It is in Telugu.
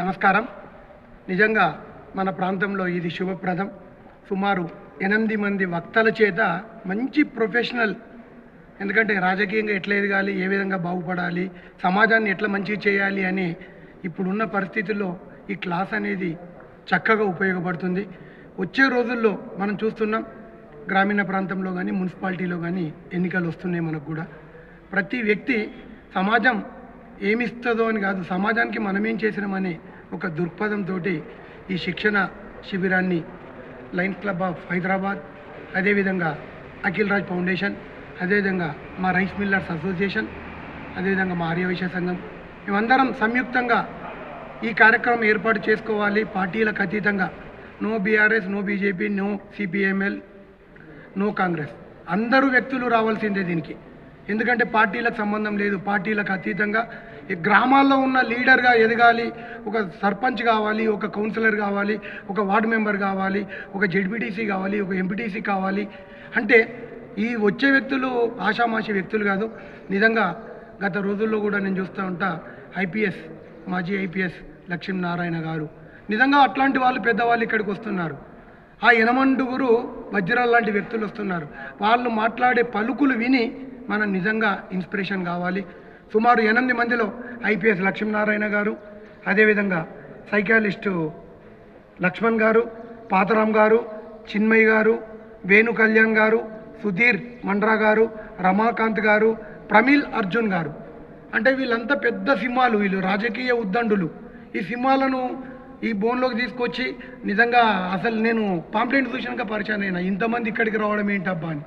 నమస్కారం. నిజంగా మన ప్రాంతంలో ఇది శుభప్రదం. సుమారు ఎనిమిది మంది వక్తల చేత మంచి ప్రొఫెషనల్ ఎందుకంటే రాజకీయంగా ఎట్లా ఎదగాలి ఏ విధంగా బాగుపడాలి సమాజాన్ని ఎట్లా మంచిగా చేయాలి అని ఇప్పుడున్న పరిస్థితుల్లో ఈ క్లాస్ అనేది చక్కగా ఉపయోగపడుతుంది. వచ్చే రోజుల్లో మనం చూస్తున్నాం గ్రామీణ ప్రాంతంలో కానీ మున్సిపాలిటీలో కానీ ఎన్నికలు వస్తున్నాయి మనకు కూడా. ప్రతి వ్యక్తి సమాజం ఏమిస్తుందో అని కాదు సమాజానికి మనం ఏం చేసినామని ఒక దృక్పథంతో ఈ శిక్షణ శిబిరాన్ని లయన్స్ క్లబ్ ఆఫ్ హైదరాబాద్ అదేవిధంగా అఖిల్ రాజ్ ఫౌండేషన్ అదేవిధంగా మా రైస్ మిల్లర్స్ అసోసియేషన్ అదేవిధంగా మా ఆర్యవైశ్య సంఘం. మేమందరం సంయుక్తంగా ఈ కార్యక్రమం ఏర్పాటు చేసుకోవాలి. పార్టీలకు అతీతంగా no BRS no BJP no CPIML no Congress. అందరూ వ్యక్తులు రావాల్సిందే దీనికి. ఎందుకంటే పార్టీలకు సంబంధం లేదు. పార్టీలకు అతీతంగా ఈ గ్రామాల్లో ఉన్న లీడర్గా ఎదగాలి ఒక సర్పంచ్ కావాలి ఒక కౌన్సిలర్ కావాలి ఒక వార్డు మెంబర్ కావాలి ఒక జెడ్పీటీసీ కావాలి ఒక ఎంపీటీసీ కావాలి. అంటే ఈ వచ్చే వ్యక్తులు ఆషామాషి వ్యక్తులు కాదు. నిజంగా గత రోజుల్లో కూడా నేను చూస్తూ ఉంటా ఐపీఎస్ మాజీ ఐపీఎస్ లక్ష్మీనారాయణ గారు. నిజంగా అట్లాంటి వాళ్ళు పెద్దవాళ్ళు ఇక్కడికి వస్తున్నారు. ఆ ఎనమండుగురు వజ్రాల లాంటి వ్యక్తులు వస్తున్నారు. వాళ్ళు మాట్లాడే పలుకులు విని మనం నిజంగా ఇన్స్పిరేషన్ కావాలి. సుమారు ఎనిమిది మందిలో ఐపీఎస్ లక్ష్మీనారాయణ గారు అదేవిధంగా సైకాలిస్టు లక్ష్మణ్ గారు పాతరామ్ గారు చిన్మయ్ గారు వేణు కళ్యాణ్ గారు సుధీర్ మండ్రా గారు రమాకాంత్ గారు ప్రమీల్ అర్జున్ గారు. అంటే వీళ్ళంతా పెద్ద సింహాలు వీళ్ళు రాజకీయ ఉద్దండులు. ఈ సింహాలను ఈ బోన్లోకి తీసుకొచ్చి నిజంగా అసలు నేను పాంప్లెంట్ చూసినాక పరిచయం అయినా ఇంతమంది ఇక్కడికి రావడం ఏంటబ్బా అని.